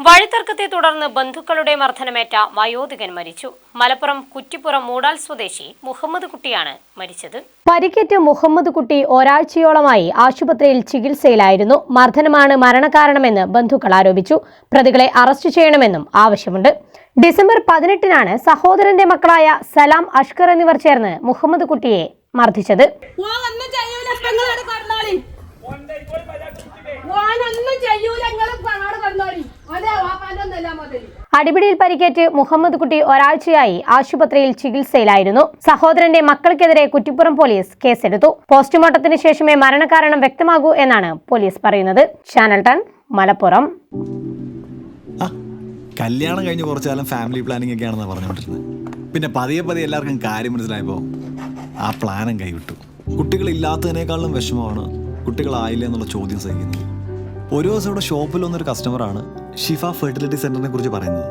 വഴിത്തർക്കത്തെ തുടർന്ന് ബന്ധുക്കളുടെ മർദ്ദനമേറ്റ വയോധികൻ മരിച്ചു. മലപ്പുറം കുറ്റിപ്പുറം മൂടാൽ സ്വദേശി മുഹമ്മദ് കുട്ടിയാണ് മരിച്ചത്. പരിക്കേറ്റ് മുഹമ്മദ് കുട്ടി ഒരാഴ്ചയോളമായി ആശുപത്രിയിൽ ചികിത്സയിലായിരുന്നു. മർദ്ദനമാണ് മരണകാരണമെന്ന് ബന്ധുക്കൾ ആരോപിച്ചു. പ്രതികളെ അറസ്റ്റ് ചെയ്യണമെന്നും ആവശ്യമുണ്ട്. ഡിസംബർ പതിനെട്ടിനാണ് സഹോദരന്റെ മക്കളായ സലാം അഷ്കർ എന്നിവർ ചേർന്ന് മുഹമ്മദ് കുട്ടിയെ മർദ്ദിച്ചത് ഓനൊന്നും ചെയ്യൂല ഇങ്ങളോട് കടന്നോളി ഓനൊന്നും ചെയ്യൂല നിങ്ങളും കാണാട് കടന്നോളി അതെ വാപ്പാന്റെ ഒന്നല്ല മുതൽ അടിപിടിയിൽ പരിക്കേറ്റ് മുഹമ്മദ് കുട്ടി ഒരാഴ്ചയായി ആശുപത്രിയിൽ ചികിത്സയിലായിരുന്നു. സഹോദരന്റെ മക്കൾക്കെതിരെ കുറ്റിപ്പുറം പോലീസ് കേസെടുത്തു. പോസ്റ്റ്മോർട്ടത്തിന് ശേഷമേ മരണകാരണം വ്യക്തമാകൂ എന്നാണ് പോലീസ് പറയുന്നത്. ചാനൽ ടൺ മലപ്പുറം. കല്യാണം കഴിഞ്ഞ് കുറച്ചു കാലം ഫാമിലി പ്ലാനിംഗ് ഒക്കെ ആണെന്ന് പറഞ്ഞുകൊണ്ടിരുന്നത് പിന്നെ പതിയെ പതിയെ എല്ലാവർക്കും കാര്യം മനസ്സിലായപ്പോൾ ആ പ്ലാനും കൈവിട്ടു. കുട്ടികളില്ലാത്തതിനേക്കാളും വിഷമമാണ് കുട്ടികളായില്ല എന്നുള്ള ചോദ്യം സഹിക്കുന്നത്. ഒരു ദിവസം ഇവിടെ ഷോപ്പിൽ വന്നൊരു കസ്റ്റമറാണ് ഷിഫ ഫെർട്ടിലിറ്റി സെന്ററിനെ കുറിച്ച് പറയുന്നത്.